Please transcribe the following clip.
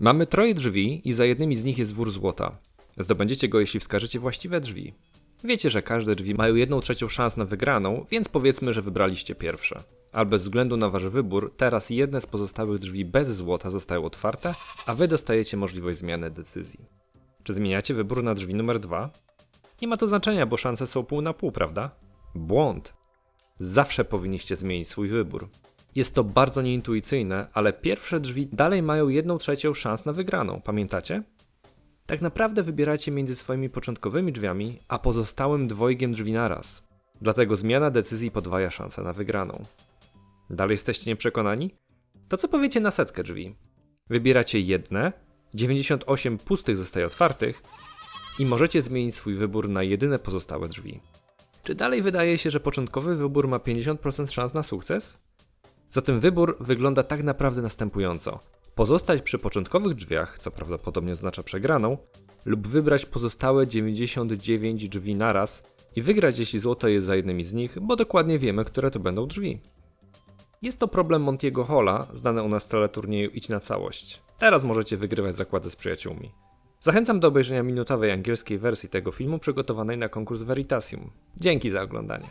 Mamy troje drzwi i za jednymi z nich jest wór złota. Zdobędziecie go, jeśli wskażecie właściwe drzwi. Wiecie, że każde drzwi mają jedną trzecią szans na wygraną, więc powiedzmy, że wybraliście pierwsze. Ale bez względu na wasz wybór, teraz jedne z pozostałych drzwi bez złota zostają otwarte, a wy dostajecie możliwość zmiany decyzji. Czy zmieniacie wybór na drzwi numer dwa? Nie ma to znaczenia, bo szanse są pół na pół, prawda? Błąd. Zawsze powinniście zmienić swój wybór. Jest to bardzo nieintuicyjne, ale pierwsze drzwi dalej mają jedną trzecią szans na wygraną, pamiętacie? Tak naprawdę wybieracie między swoimi początkowymi drzwiami, a pozostałym dwojgiem drzwi naraz. Dlatego zmiana decyzji podwaja szansę na wygraną. Dalej jesteście nieprzekonani? To co powiecie na setkę drzwi? Wybieracie jedne, 98 pustych zostaje otwartych i możecie zmienić swój wybór na jedyne pozostałe drzwi. Czy dalej wydaje się, że początkowy wybór ma 50% szans na sukces? Zatem wybór wygląda tak naprawdę następująco: pozostać przy początkowych drzwiach, co prawdopodobnie oznacza przegraną, lub wybrać pozostałe 99 drzwi naraz i wygrać, jeśli złoto jest za jednymi z nich, bo dokładnie wiemy, które to będą drzwi. Jest to problem Montiego Halla, znany u nas w teleturnieju Idź na całość. Teraz możecie wygrywać zakłady z przyjaciółmi. Zachęcam do obejrzenia minutowej angielskiej wersji tego filmu przygotowanej na konkurs Veritasium. Dzięki za oglądanie.